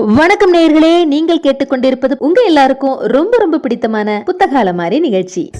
வணக்கம் நேயர்களே நீங்கள் கேட்டுக்கொண்டிருப்பது உங்க எல்லாருக்கும் ரொம்ப ரொம்ப பிடித்தமான புத்தகால மாதிரி நிகழ்ச்சி.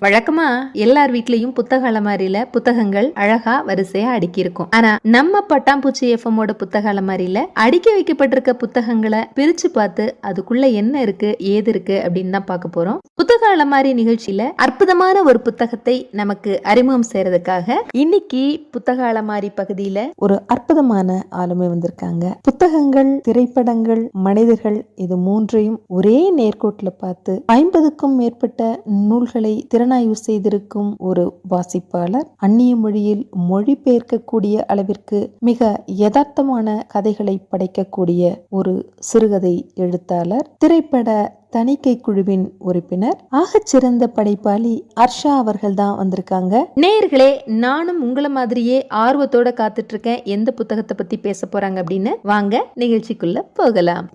வழக்கமா எல்லார் வீட்லயும் புத்தக அலமாரியில புத்தகங்கள் அழகா வரிசையா அடுக்கி இருக்கும் ஆனா நம்ம பட்டாம்பூச்சி எஃப்எம்மோட புத்தக அலமாரியில அடுக்கி வைக்கப்பட்டிருக்க புத்தகங்களை பிரிச்சு பார்த்து அதுக்குள்ள என்ன இருக்கு ஏது இருக்கு அப்படின்னு தான் பார்க்க போறோம். புத்தக அலமாரி நிகழ்ச்சியில அற்புதமான ஒரு புத்தகத்தை நமக்கு அறிமுகம் செய்யறதுக்காக இன்னைக்கு புத்தக அலமாரி பகுதியில ஒரு அற்புதமான ஆளுமை வந்திருக்காங்க. புத்தகங்கள் திரைப்படங்கள் மனிதர்கள் இது மூன்றையும் ஒரே நேர்கோட்டில் பார்த்து ஐம்பதுக்கும் மேற்பட்ட நூல்களை திறன் திறனாய்வு செய்திருக்கும் ஒரு வாசிப்பாளர்? அந்நிய மொழியில் மொழிபெயர்க்கக்கூடிய அளவிற்கு மிக யதார்த்தமான கதைகளை படைக்கக்கூடிய ஒரு சிறுகதை எழுத்தாளர். திரைப்பட தணிக்கை குழுவின் உறுப்பினர். ஆகச்சிறந்த படைப்பாளி அர்ஷா அவர்கள் தான் வந்திருக்காங்க. நேர்களே நானும் உங்களை மாதிரியே ஆர்வத்தோட காத்துட்டு இருக்கேன் எந்த புத்தகத்தை பத்தி பேச போறாங்க அப்படின்னு? வாங்க நிகழ்ச்சிக்குள்ள போகலாம்.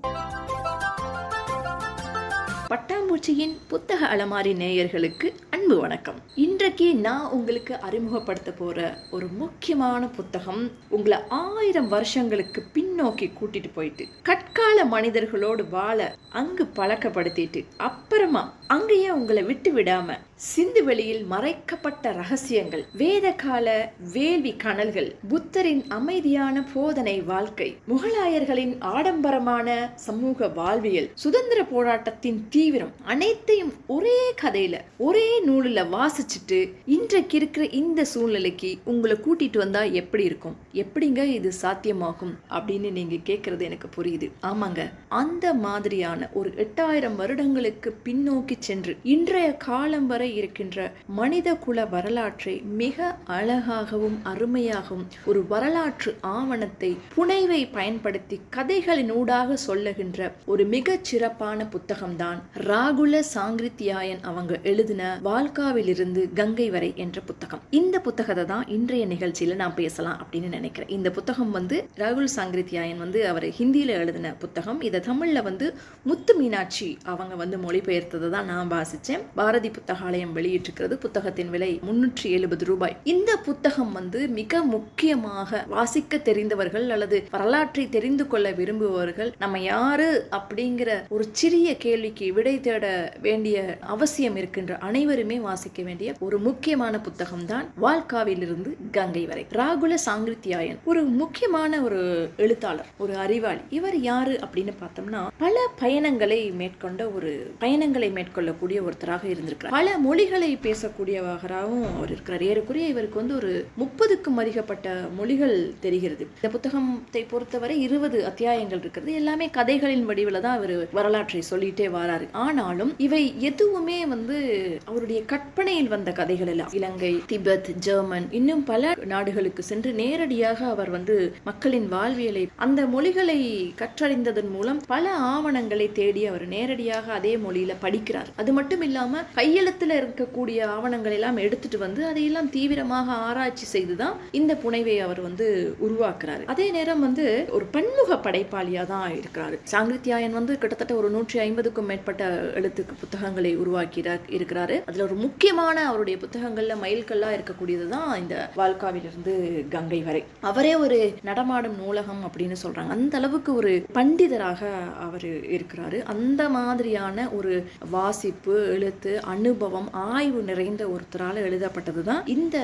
பட்டாம்பூச்சியின் புத்தக அலமாரி நேயர்களுக்கு அன்பு வணக்கம். இன்றைக்கு நான் உங்களுக்கு அறிமுகப்படுத்த போற ஒரு முக்கியமான புத்தகம் உங்களை ஆயிரம் வருஷங்களுக்கு பின்னோக்கி கூட்டிட்டு போயிட்டு கற்கால மனிதர்களோடு வாழ அங்கு பழக்கப்படுத்திட்டு அப்புறமா அங்கேயே உங்களை விட்டு விடாம சிந்து வெளியில் மறைக்கப்பட்ட ரகசியங்கள் வேதகால வேள்வி கனல்கள் புத்தரின் அமைதியான போதனை வாழ்க்கை முகலாயர்களின் ஆடம்பரமான சமூக வாழ்வியல் சுதந்திர போராட்டத்தின் தீவிரம் அனைத்தையும் ஒரே கதையில ஒரே நூலில் வாசிச்சுட்டு இன்றைக்கு இருக்கிற இந்த சூழ்நிலைக்கு உங்களை கூட்டிட்டு வந்தா எப்படி இருக்கும்? எப்படிங்க இது சாத்தியமாகும்? அப்படின்னு நீங்க கேட்கறது எனக்கு புரியுது. ஆமாங்க. அந்த மாதிரியான ஒரு எட்டாயிரம் வருடங்களுக்கு பின்னோக்கி சென்று இன்றைய காலம் வரை இருக்கின்ற மனித குல வரலாற்றை மிக அழகாகவும் அருமையாகவும் ஒரு வரலாற்று ஆவணத்தை புனைவை பயன்படுத்தி கதைகளினூடாக சொல்லுகின்ற ஒரு மிகச் சிறப்பான புத்தகம்தான் ராகுல சாங்கிருத்தியாயன் அவங்க எழுதின வால்காவிலிருந்து கங்கை வரை என்ற புத்தகம். இந்த புத்தகத்தை தான் இன்றைய நிகழ்ச்சியில நான் பேசலாம் அப்படின்னு நினைக்கிறேன். இந்த புத்தகம் வந்து ராகுல் சாங்கிருத்தியாயன் வந்து அவர் ஹிந்தியில எழுதின புத்தகம். இதை தமிழ்ல வந்து முத்து மீனாட்சி அவங்க வந்து மொழிபெயர்த்ததை தான் நான் வாசிச்சேன். பாரதி ஆலயம் வெளியிட்டிருக்கிறது. புத்தகத்தின் விலை முன்னூற்றி எழுபது ரூபாய். இந்த புத்தகம் வந்து மிக முக்கியமாக வாசிக்க தெரிந்தவர்கள் அல்லது வரலாற்றை தெரிந்து கொள்ள விரும்புபவர்கள் நம்ம யாரு அப்படிங்கிற ஒரு சிறிய கேள்விக்கு விடை தேட வேண்டிய அவசியம் இருக்கின்ற அனைவருமே வாசிக்க வேண்டிய ஒரு முக்கியமான புத்தகம் தான் வால்காவிலிருந்து கங்கை வரை. ராகுல சாங்கிருத்தியாயன் ஒரு முக்கியமான ஒரு எழுத்தாளர் ஒரு அறிவாளி. இவர் யாரு அப்படின்னு பார்த்தோம்னா பல பயணங்களை மேற்கொண்ட ஒரு பயணங்களை மேற்கொள்ளக்கூடிய ஒருத்தராக இருந்திருக்கிறார். பல மொழிகளை பேசக்கூடியவராகவும் அவர் இருக்கிறார். ஏறக்குறைய இவருக்கு வந்து ஒரு முப்பதுக்கும் அதிகப்பட்ட மொழிகள் தெரிகிறது. இந்த புத்தகத்தை பொறுத்தவரை இருபது அத்தியாயங்கள் இருக்கிறது. எல்லாமே கதைகளின் வடிவில் தான் அவர் வரலாற்றை சொல்லிட்டே வராரு. ஆனாலும் இவை எதுவுமே வந்து அவருடைய கற்பனையில் வந்த கதைகள் எல்லாம். இலங்கை திபெத் ஜெர்மன் இன்னும் பல நாடுகளுக்கு சென்று நேரடியாக அவர் வந்து மக்களின் வாழ்வியலை அந்த மொழிகளை கற்றறிந்ததன் மூலம் பல ஆவணங்களை தேடி அவர் நேரடியாக அதே மொழியில படிக்கிறார். அது மட்டும் இல்லாம கையெழுத்துல இருக்கக்கூடிய ஆவணங்கள் எல்லாம் எடுத்துட்டு வந்து அதையெல்லாம் தீவிரமாக ஆராய்ச்சி செய்துதான் இந்த புனைவை அவர் வந்து உருவாக்குறாரு. அதே நேரம் வந்து ஒரு பன்முக படைப்பாளியா தான் இருக்கிறாரு. சாங்கித்யாயன் வந்து கிட்டத்தட்ட ஒரு நூற்றி ஐம்பதுக்கும் மேற்பட்ட எழுத்துக்கு புத்தகங்களை உருவாக்கி இருக்கிறாரு. அதுல ஒரு முக்கியமான அவருடைய புத்தகங்கள்ல மைல்கல்லா இருக்கக்கூடியது தான் இந்த வால்காவிலிருந்து கங்கை வரை. அவரே ஒரு நடமாடும் நூலகம் அப்படின்னு சொல்றாங்க. அந்த அளவுக்கு ஒரு பண்டிதராக அவர் இருக்கிறாரு. அந்த மாதிரியான ஒரு வாசிப்பு எழுத்து அனுபவம் ஆய்வு நிறைந்த ஒருத்தரால் எழுதப்பட்டது தான் இந்த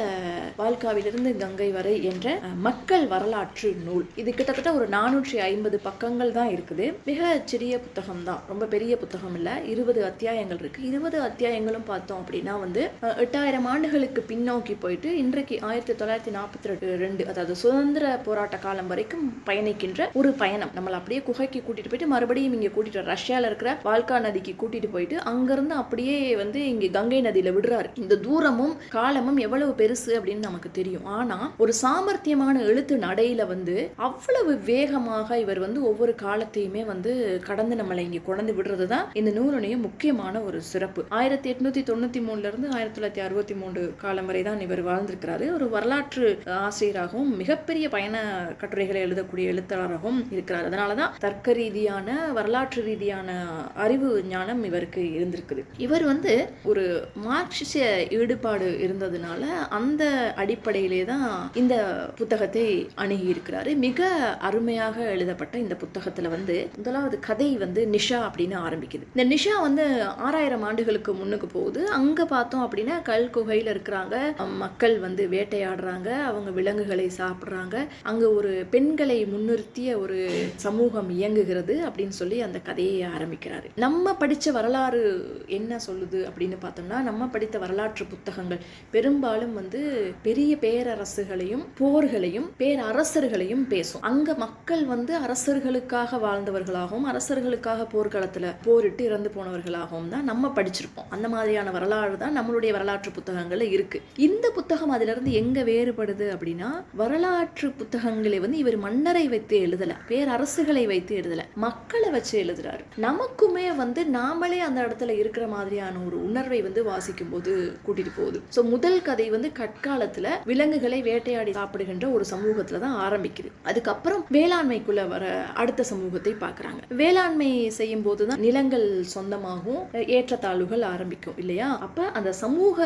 வால்காவிலிருந்து கங்கை வரை என்ற மக்கள் வரலாற்று நூல். இது கிட்டத்தட்ட ஒரு நானூற்றி ஐம்பது பக்கங்கள் தான் இருக்குது. மிக சிறிய புத்தகம் தான் ரொம்ப பெரிய புத்தகம் இல்லை. இருபது அத்தியாயங்கள் இருக்கு. இருபது அத்தியாயங்களும் பார்த்தோம் அப்படின்னா வந்து எட்டாயிரம் ஆண்டுகளுக்கு பின்னோக்கி போயிட்டு இன்றைக்கு ஆயிரத்தி தொள்ளாயிரத்தி நாற்பத்தி ரெண்டு ரெண்டு அதாவது சுதந்திர போராட்ட காலம் வரைக்கும் பயணிக்கின்ற ஒரு பயணம். நம்மளை அப்படியே குகைக்கு கூட்டிட்டு போயிட்டு மறுபடியும் இங்க கூட்டிட்டு வர- ரஷ்யால இருக்கிற வால்கா நதிக்கு கூட்டிட்டு போயிட்டு அங்கிருந்து அப்படியே வந்து இங்க கங்கை கங்கை நதியில விடுறாரு. இந்த தூரமும் காலமும் எவ்வளவு பெருசு அப்படின்னு நமக்கு தெரியும். ஆனா ஒரு சாமர்த்தியமான எழுத்து நடையில வந்து அவ்வளவு வேகமாக இவர் வந்து ஒவ்வொரு காலத்தையுமே வந்து கடந்து நம்மளை இங்க கொண்டு விடுறது தான் இந்த நூலுடைய முக்கியமான ஒரு சிறப்பு. ஆயிரத்தி எட்நூத்தி தொண்ணூத்தி மூணுல இருந்து ஆயிரத்தி தொள்ளாயிரத்தி அறுபத்தி மூணு காலம் வரை தான் இவர் வாழ்ந்திருக்கிறாரு. ஒரு வரலாற்று ஆசிரியராகவும் மிகப்பெரிய பயண கட்டுரைகளை எழுதக்கூடிய எழுத்தாளராகவும் இருக்கிறார். அதனாலதான் தர்க்க ரீதியான வரலாற்று ரீதியான அறிவு ஞானம் இவருக்கு இருந்திருக்குது. இவர் வந்து ஒரு மார்க்சிச ஈடுபாடு இருந்ததுனால அந்த அடிப்படையிலே தான் இந்த புத்தகத்தை அணுகி இருக்கிறாரு மிக அருமையாக எழுதப்பட்ட இந்த புத்தகத்துல வந்து முதலாவது கதை வந்து நிஷா அப்படின்னு ஆரம்பிக்குது. இந்த நிஷா வந்து ஆறாயிரம் ஆண்டுகளுக்கு முன்னுக்கு போகுது. அங்க பார்த்தோம் அப்படின்னா கல் குகையில இருக்கிறாங்க. மக்கள் வந்து வேட்டையாடுறாங்க. அவங்க விலங்குகளை சாப்பிட்றாங்க. அங்க ஒரு பெண்களை முன்னிறுத்திய ஒரு சமூகம் இயங்குகிறது அப்படின்னு சொல்லி அந்த கதையை ஆரம்பிக்கிறாரு. நம்ம படிச்ச வரலாறு என்ன சொல்லுது அப்படின்னு பார்த்தோம்னா நம்ம படித்த வரலாற்று புத்தகங்கள். பெரும்பாலும் வந்து பெரிய பேரரசுகளையும் போர்களையும் பேரரசர்களையும் பேசும். அங்க மக்கள் வந்து அரசர்களுக்காக வாழ்ந்தவர்களாகவும் அரசர்களுக்காக போர்க்களத்தில் போரிட்டு இறந்து போனவர்களாகவும் தான் நம்ம படிச்சிருப்போம். அந்த மாதிரியான வரலாறு தான் நம்மளுடைய வரலாற்று புத்தகங்கள்ல இருக்கு. இந்த புத்தகம் அதிலிருந்து எங்க வேறுபடுது அப்படின்னா வரலாற்று புத்தகங்களை வந்து இவர் மன்னரை வைத்து எழுதல பேரரசுகளை வைத்து எழுதல மக்களை வச்சு எழுதுறாரு. நமக்குமே வந்து நாமளே அந்த இடத்துல இருக்கிற மாதிரியான ஒரு உணர்வை வந்து வாசிக்கும் போது கூட்டிட்டு போகுது. ஸோ முதல் கதை வந்து கற்காலத்துல விலங்குகளை வேட்டையாடி சாப்பிடுகின்ற ஒரு சமூகத்துல தான் ஆரம்பிக்குது. அதுக்கப்புறம் வேளாண்மைக்குள்ள வர அடுத்த சமூகத்தை பார்க்குறாங்க வேளாண்மை செய்யும் போது தான் நிலங்கள் சொந்தமாகும் ஏற்றத்தாழ்வுகள் ஆரம்பிக்கும் இல்லையா? அப்ப அந்த சமூக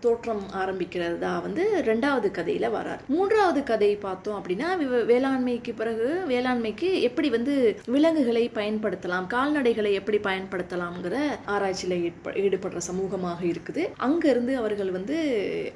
தோற்றம் ஆரம்பிக்கிறதா வந்து ரெண்டாவது கதையில வராரு. மூன்றாவது கதை பார்த்தோம் அப்படின்னா வேளாண்மைக்கு பிறகு வேளாண்மைக்கு எப்படி வந்து விலங்குகளை பயன்படுத்தலாம் கால்நடைகளை எப்படி பயன்படுத்தலாம்ங்கிற ஆராய்ச்சியில ஈடுப- ஈடுபடுற சமூகமாக இருக்குது. அங்கிருந்து அவர்கள் வந்து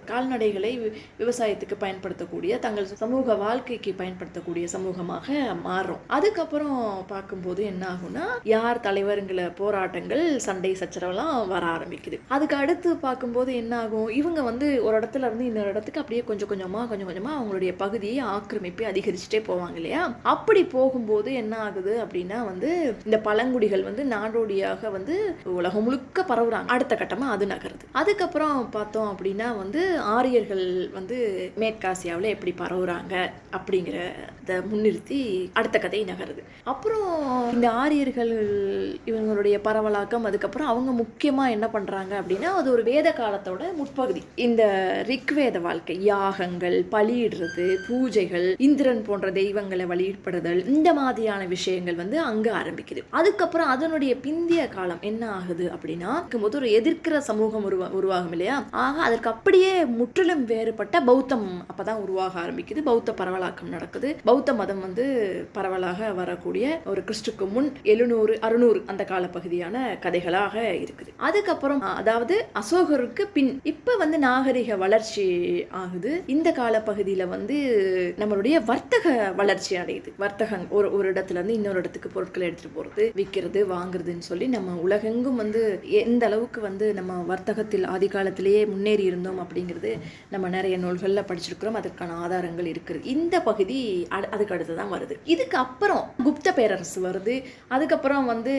கால்நடைகளை வி- விவசாயத்துக்கு பயன்படுத்தக்கூடிய தங்கள் சமூக வாழ்க்கைக்கு பயன்படுத்தக்கூடிய சமூகமாக மாறும். அதுக்கப்புறம் பார்க்கும்போது என்ன ஆகும்னா யார் தலைவருங்கிற போராட்டங்கள் சண்டை சச்சரவெல்லாம் வர ஆரம்பிக்குது. அதுக்கு அடுத்து பார்க்கும்போது என்ன ஆகும் இவங்க வந்து ஒரு இடத்துல இருந்து இன்னொரு இடத்துக்கு அப்படியே கொஞ்சம் கொஞ்சமாக கொஞ்சம் கொஞ்சமாக அவங்களுடைய பகுதியை ஆக்கிரமிப்பை அதிகரிச்சுட்டே போவாங்க இல்லையா? அப்படி போகும்போது என்ன ஆகுது அப்படின்னா வந்து இந்த பழங்குடிகள் வந்து நாடோடியாக வந்து உலகம் முழுக்க பரவுறாங்க. அடுத்த கட்டமாக அது நகருது. அதுக்கப்புறம் பார்த்தோம் அப்படின்னா வந்து ஆரியர்கள் வந்து மேற்காசியாவில் எப்படி பரவுறாங்க அப்படிங்கிறத முன்னிறுத்தி அடுத்த கதை நகருது. அப்புறம் இந்த ஆரியர்கள் இவங்களுடைய பரவலாக்கம் அதுக்கப்புறம் அவங்க முக்கியமா என்ன பண்றாங்க அப்படின்னா அது ஒரு வேத காலத்தோட முற்பகுதி. இந்த ரிக்வேத வாழ்க்கை யாகங்கள் பலியிடுறது பூஜைகள் இந்திரன் போன்ற தெய்வங்களை வழிபடுதல் இந்த மாதிரியான விஷயங்கள் வந்து அங்க ஆரம்பிக்குது. அதுக்கப்புறம் அதனுடைய பிந்திய காலம் என்ன ஆகுது அப்படின்னா இருக்கும்போது ஒரு எதிர்க்கிற சமூகம் உருவா உருவாகும் இல்லையா? ஆக அதற்கு அப்படியே முற்றிலும் வேறுபட்ட பௌத்தம் அப்பதான் உருவாக ஆரம்பிக்குது. பௌத்த பரவலாக்கம் நடக்குது. பௌத்த மதம் வந்து பரவலாக வரக்கூடிய ஒரு கிறிஸ்துக்கு முன் எழுநூறு அறுநூறு அந்த கால பகுதியான கதைகளாக இருக்குது. அதுக்கப்புறம் அதாவது அசோகருக்கு பின் இப்ப வந்து நாகரிக வளர்ச்சி ஆகுது. இந்த கால பகுதியில வந்து நம்மளுடைய வர்த்தக வளர்ச்சி அடையுது. வர்த்தகம் ஒரு ஒரு இடத்துல இருந்து இன்னொரு இடத்துக்கு பொருட்களை எடுத்துட்டு போறது விற்கிறது வாங்குறதுன்னு சொல்லி நம்ம உலகெங்கும் வந்து எந்த அளவுக்கு வந்து நம்ம வர்த்தகத்தில் ஆதி காலத்திலேயே முன்னேறி இருந்தோம் அப்படிங்கிறது நம்ம நிறைய நூல்களில் படிச்சிருக்கிறோம். அதற்கான ஆதாரங்கள் இருக்குது. இந்த பகுதி அதுக்கு அடுத்து தான் வருது. இதுக்கு அப்புறம் குப்த பேரரசு வருது. அதுக்கப்புறம் வந்து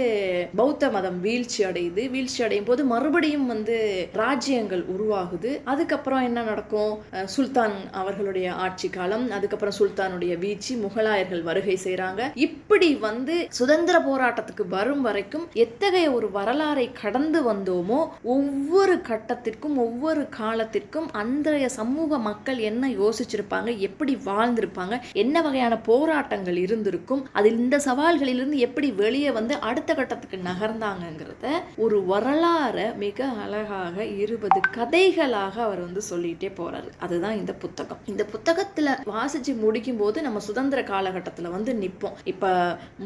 பௌத்த மதம் வீழ்ச்சி அடையுது. வீழ்ச்சி அடையும் போது மறுபடியும் வந்து ராஜ்யங்கள் உருவாகுது. அதுக்கப்புறம் என்ன நடக்கும்? சுல்தான் அவர்களுடைய ஆட்சி காலம் அதுக்கப்புறம் சுல்தானுடைய வீழ்ச்சி முகலாயர்கள் வருகை செய்கிறாங்க இப்படி வந்து சுதந்திர போராட்டத்துக்கு வரும் வரைக்கும் எத்தகைய ஒரு வரலாறை கடந்து வந்தோமோ ஒவ்வொரு ஒவ்வொரு கட்டத்திற்கும் ஒவ்வொரு காலத்திற்கும் அன்றைய சமூக மக்கள் என்ன யோசிச்சிருப்பாங்க எப்படி வாழ்ந்திருப்பாங்க என்ன வகையான போராட்டங்கள் இருந்திருக்கும் அதில் இந்த சவால்களிலிருந்து எப்படி வெளியே வந்து அடுத்த கட்டத்துக்கு நகர்ந்தாங்கங்கிறத ஒரு வரலாறை மிக அழகாக இருபது கதைகளாக அவர் வந்து சொல்லிட்டே போறாரு. அதுதான் இந்த புத்தகம். இந்த புத்தகத்துல வாசிச்சு முடிக்கும் போது நம்ம சுதந்திர காலகட்டத்தில் வந்து நிற்போம் இப்ப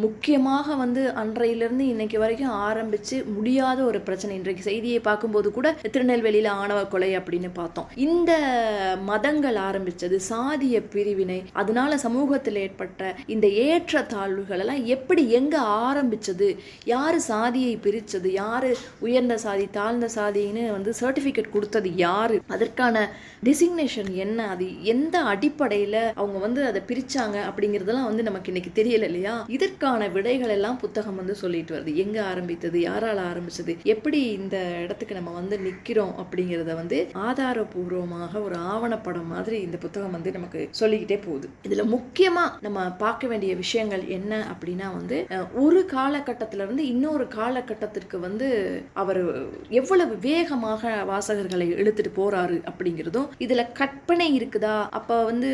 முக்கியமாக வந்து அன்றையிலிருந்து இன்னைக்கு வரைக்கும் ஆரம்பிச்சு முடியாத ஒரு பிரச்சனை. இன்றைக்கு செய்தியை பார்க்கும்போது கூட திருநெல்வேலியில் ஆணவ கொலை அப்படின்னு பார்த்தோம். இந்த மதங்கள் ஆரம்பித்தது சாதிய பிரிவினை அதனால சமூகத்தில் ஏற்பட்ட இந்த ஏற்ற தாழ்வுகள் எல்லாம் எப்படி எங்கே ஆரம்பிச்சது? யார் சாதியை பிரித்தது யார் உயர்ந்த சாதி தாழ்ந்த சாதின்னு வந்து சர்டிஃபிகேட் கொடுத்தது யார்? அதற்கான டெசிக்னேஷன் என்ன? அது எந்த அடிப்படையில் அவங்க வந்து அதை பிரித்தாங்க அப்படிங்கிறதெல்லாம் வந்து நமக்கு இன்னைக்கு தெரியல இல்லையா? இதற்கான விடைகள் எல்லாம் புத்தகம் வந்து சொல்லிட்டு வருது. எங்கே ஆரம்பித்தது? யாரால் ஆரம்பித்தது எப்படி இந்த இடத்துக்கு நம்ம வந்து நிற்கிறோம் அப்படிங்கிறத வந்து ஆதாரபூர்வமாக ஒரு ஆவணப்படம் மாதிரி இந்த புத்தகம் வந்து நமக்கு சொல்லிக்கிட்டே போகுது. இதுல முக்கியமா நம்ம பார்க்க வேண்டிய விஷயங்கள் என்ன அப்படின்னா வந்து ஒரு காலகட்டத்தில இருந்து இன்னொரு காலகட்டத்திற்கு வந்து அவர் எவ்வளவு வேகமாக வாசகர்களை இழுத்துட்டு போறாரு அப்படிங்கிறதும் இதுல கற்பனை இருக்குதா? அப்போ வந்து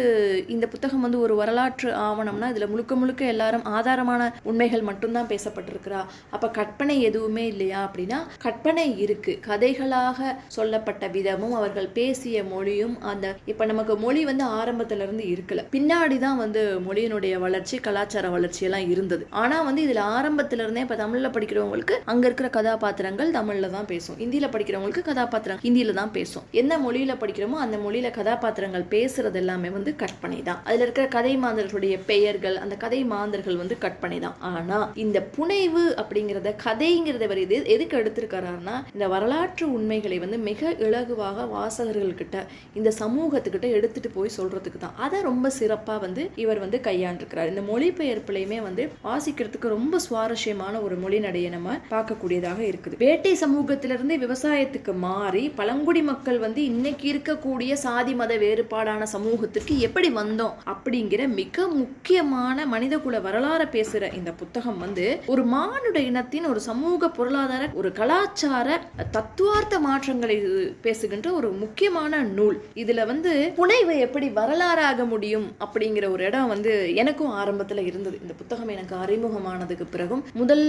இந்த புத்தகம் வந்து ஒரு வரலாற்று ஆவணம்னா இதுல முழுக்க முழுக்க எல்லாரும் ஆதாரமான உண்மைகள் மட்டும்தான் பேசப்பட்டிருக்கிறா. அப்போ கற்பனை எதுவுமே இல்லையா அப்படின்னா கற்பனை இருக்கு. கதைகளாக சொல்லப்பட்ட விதமும் அவர்கள் பேசிய மொழியும் அந்த இப்ப நமக்கு மொழி வந்து ஆரம்பத்துல இருந்து இருக்கல. பின்னாடி தான் வந்து மொழியினுடைய வளர்ச்சி கலாச்சார வளர்ச்சி எல்லாம் இருந்தது. ஆனா வந்து இதுல ஆரம்பத்துல இருந்தே இப்ப தமிழ்ல படிக்கிறவங்களுக்கு அங்க இருக்கிற கதாபாத்திரங்கள் தமிழ்ல தான் பேசும். இந்தியில படிக்கிறவங்களுக்கு கதாபாத்திரம் ஹிந்தியில தான் பேசும். என்ன மொழியில படிக்கிறோமோ அந்த மொழியில கதாபாத்திரங்கள் பேசுறது எல்லாமே வந்து கற்பனை தான் அதுல இருக்கிற கதை மாந்தர்களுடைய பெயர்கள் அந்த கதை மாந்தர்கள் வந்து கற்பனை தான் ஆனா இந்த புனைவு அப்படிங்கிறத கதைங்கிறத எதுக்கு எடுத்திருக்காருன்னா இந்த வரலாறு வரலாற்று உண்மைகளை வந்து மிக இலகுவாக வாசகர்கள்கிட்ட இந்த சமூகத்துக்கிட்ட எடுத்துட்டு போய் சொல்றதுக்கு தான். அதை ரொம்ப சிறப்பாக வந்து இவர் வந்து கையாண்டிருக்கிறார். இந்த மொழிபெயர்ப்புலையுமே வந்து வாசிக்கிறதுக்கு ரொம்ப சுவாரஸ்யமான ஒரு மொழி நடையை நம்ம பார்க்கக்கூடியதாக இருக்குது. வேட்டை சமூகத்திலிருந்து விவசாயத்துக்கு மாறி பழங்குடி மக்கள் வந்து இன்னைக்கு இருக்கக்கூடிய சாதி மத வேறுபாடான சமூகத்திற்கு எப்படி வந்தோம் அப்படிங்கிற மிக முக்கியமான மனிதகுல வரலாறு பேசுகிற இந்த புத்தகம் வந்து ஒரு மானுட இனத்தின் ஒரு சமூக பொருளாதார ஒரு கலாச்சார தத்துவார்த்த மாற்றங்களை பேசுகின்ற ஒரு முக்கியமான நூல். இதுல வந்து புனைவு எப்படி வரலாறாக முடியும் அப்படிங்கிற ஒரு இடம் வந்து எனக்கும் ஆரம்பத்துல இருந்தது. இந்த புத்தகம் எனக்கு அறிமுகமானதுக்கு பிறகும் முதல்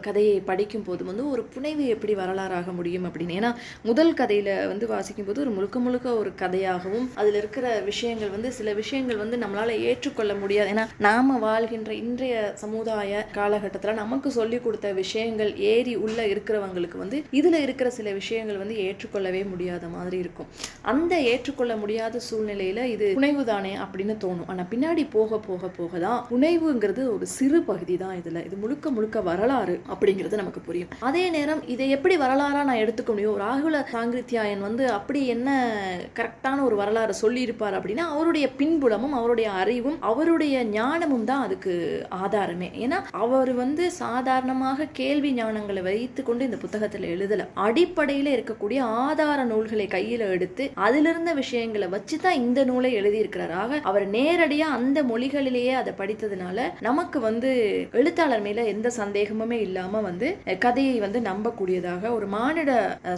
கதையை படிக்கும் போது வந்து ஒரு புனைவு எப்படி வரலாறாக முடியும் அப்படின்னு. ஏன்னா முதல் கதையில வந்து வாசிக்கும் போது ஒரு முழுக்க முழுக்க ஒரு கதையாகவும் அதுல இருக்கிற விஷயங்கள் வந்து சில விஷயங்கள் வந்து நம்மளால ஏற்றுக்கொள்ள முடியாது. ஏன்னா நாம வாழ்கின்ற இன்றைய சமுதாய காலகட்டத்தில் நமக்கு சொல்லி கொடுத்த விஷயங்கள் ஏறி உள்ள இருக்கிறவங்களுக்கு வந்து இது இதில் இருக்கிற சில விஷயங்கள் வந்து ஏற்றுக்கொள்ளவே முடியாத மாதிரி இருக்கும். அந்த ஏற்றுக்கொள்ள முடியாத சூழ்நிலையில இது புனைவு தானே அப்படின்னு தோணும். ஆனால் பின்னாடி போக போக போக தான் புனைவுங்கிறது ஒரு சிறு பகுதி தான் இதில். இது முழுக்க முழுக்க வரலாறு அப்படிங்கிறது நமக்கு புரியும். அதே நேரம் இதை எப்படி வரலாறாக நான் எடுத்துக்க முடியும்? ராகுல சாங்கிருத்தியாயன் வந்து அப்படி என்ன கரெக்டான ஒரு வரலாறு சொல்லியிருப்பார் அப்படின்னா அவருடைய பின்புலமும் அவருடைய அறிவும் அவருடைய ஞானமும் தான் அதுக்கு ஆதாரமே. ஏன்னா அவர் வந்து சாதாரணமாக கேள்வி ஞானங்களை வைத்து கொண்டு இந்த புத்தகத்தில் எழுதல. அடிப்படையில் இருக்கக்கூடிய ஆதார நூல்களை கையில் எடுத்து அதிலிருந்த விஷயங்களை வச்சு தான் இந்த நூலை எழுதியிருக்கிறாராக. அவர் நேரடியாக அந்த மொழிகளிலேயே அதை படித்ததுனால நமக்கு வந்து எழுத்தாளர் மேல எந்த சந்தேகமுமே இல்லாம வந்து கதையை வந்து நம்பக்கூடியதாக ஒரு மானிட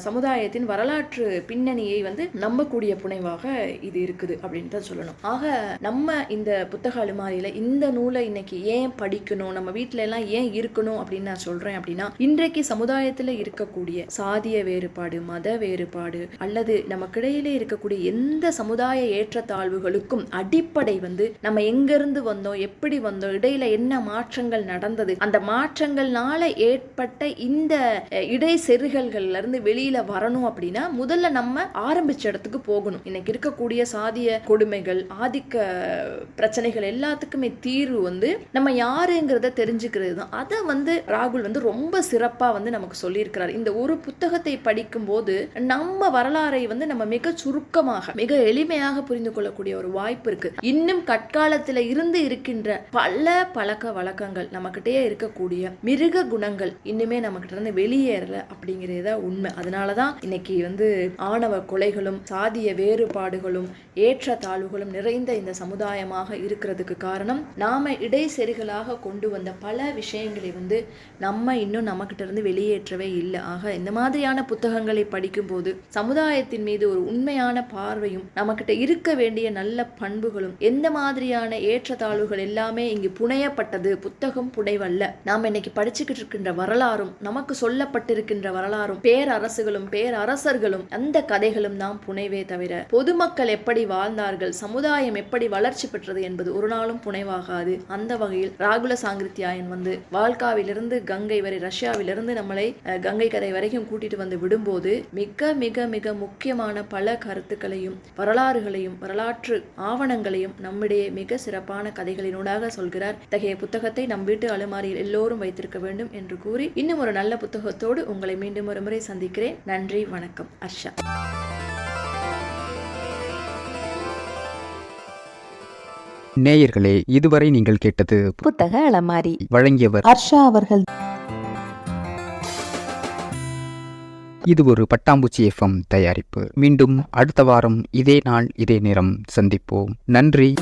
சமுதாயத்தின் வரலாற்று பின்னணியை வந்து நம்பக்கூடிய புனைவாக இது இருக்குது அப்படின்னு தான் சொல்லணும். ஆக நம்ம இந்த புத்தக அலுமாரியில இந்த நூலை இன்னைக்கு ஏன் படிக்கணும்? நம்ம வீட்ல எல்லாம் ஏன் இருக்கணும் அப்படின்னு நான் சொல்றேன் அப்படின்னா இன்றைக்கு சமுதாயத்துல இருக்கக்கூடிய சாதிய வேறுபாடு மத வேறுபாடு அல்லது நமக்கிடையிலே இருக்கக்கூடிய எந்த சமுதாய ஏற்றத்தாழ்வுகளுக்கும் அடிப்படை வந்து நம்ம எங்கிருந்து வந்தோம் எப்படி வந்தோம் இடையில என்ன மாற்றங்கள் நடந்தது அந்த மாற்றங்கள்னால ஏற்பட்ட இந்த இடை செருகல்கள்ல இருந்து வெளியில வரணும் அப்படின்னா முதல்ல நம்ம ஆரம்பிச்ச இடத்துக்கு போகணும். இன்னைக்கு இருக்கக்கூடிய சாதிய கொடுமைகள் ஆதிக்க பிரச்சனைகள் எல்லாத்துக்குமே தீர்வு வந்து நம்ம யாருங்கிறத தெரிஞ்சுக்கிறது தான் அதை வந்து ராகுல் வந்து ரொம்ப சிறப்பா வந்து நமக்கு சொல்லியிருக்கிறார். இந்த ஒரு புத்தகத்தை படிக்கும்போது நம்ம வரலாறை வந்து நம்ம மிக சுருக்கமாக மிக எளிமையாக புரிந்து கொள்ளக்கூடிய ஒரு வாய்ப்பு இருக்கு. இன்னும் கற்காலத்துல இருந்து இருக்கின்ற பல பழக்க வழக்கங்கள் நம்மகிட்டயே இருக்கக்கூடிய மிருக குணங்கள் இன்னுமே நம்மகிட்ட இருந்து வெளியேறல அப்படிங்கிறது தான் உண்மை. அதனாலதான் இன்னைக்கு வந்து ஆணவ கொலைகளும் சாதிய வேறுபாடுகளும் ஏற்ற தாழ்வுகளும் நிறைந்த இந்த சமுதாயமாக இருக்கிறதுக்கு காரணம் நாம இடைசெறிகளாக கொண்டு வந்த பல விஷயங்களை வந்து நம்ம இன்னும் நம்மகிட்ட இருந்து வெளியேற்றவே இல்லை. ஆக இந்த மாதிரியான புத்தகங்களை படிக்கும்போது சமுதாயத்தின் மீது ஒரு உண்மையான பார்வையும் நமக்கிட்ட இருக்க வேண்டிய நல்ல பண்புகளும் எந்த மாதிரியான ஏற்றத்தாழ்வுகள் எல்லாமே இங்கு புனையப்பட்டது. புத்தகம் புனைவல்ல. நாம் இன்னைக்கு படிச்சுக்கிட்டு இருக்கின்ற வரலாறும் நமக்கு சொல்லப்பட்டிருக்கின்ற வரலாறும் பேரரசுகளும் பேரரசர்களும் அந்த கதைகளும் நாம் புனைவே தவிர பொதுமக்கள் எப்படி வாழ்ந்தார்கள் சமுதாயம் எப்படி வளர்ச்சி பெற்றது என்பது ஒரு நாளும் புனைவாகாது. அந்த வகையில் ராகுல சாங்கிருத்தியாயன் வந்து வால்காவிலிருந்து கங்கை வரை ரஷ்யாவிலிருந்து நம்மளை கங்கை கங்கை கரை வரைக்கும் கூட்டிட்டு வந்து விடும்போது மிக மிக மிக முக்கியமான பல கருத்துக்களையும் வரலாறுகளையும் வரலாற்று ஆவணங்களையும் நம்மிடையே மிக சிறப்பான கதைகளினூடாக சொல்கிறார். இத்தகைய புத்தகத்தை நம் வீட்டு அலுமாரியில் எல்லோரும் வைத்திருக்க வேண்டும் என்று கூறி இன்னும் ஒரு நல்ல புத்தகத்தோடு உங்களை மீண்டும் ஒரு முறை சந்திக்கிறேன். நன்றி வணக்கம். அர்ஷா நேயர்களே இதுவரை நீங்கள் கேட்டது புத்தக அலமாரி. வழங்கியவர் அர்ஷா அவர்கள். இது ஒரு பட்டாம்பூச்சி எஃப்எம் தயாரிப்பு. மீண்டும் அடுத்த வாரம் இதே நாள் இதே நேரம் சந்திப்போம். நன்றி.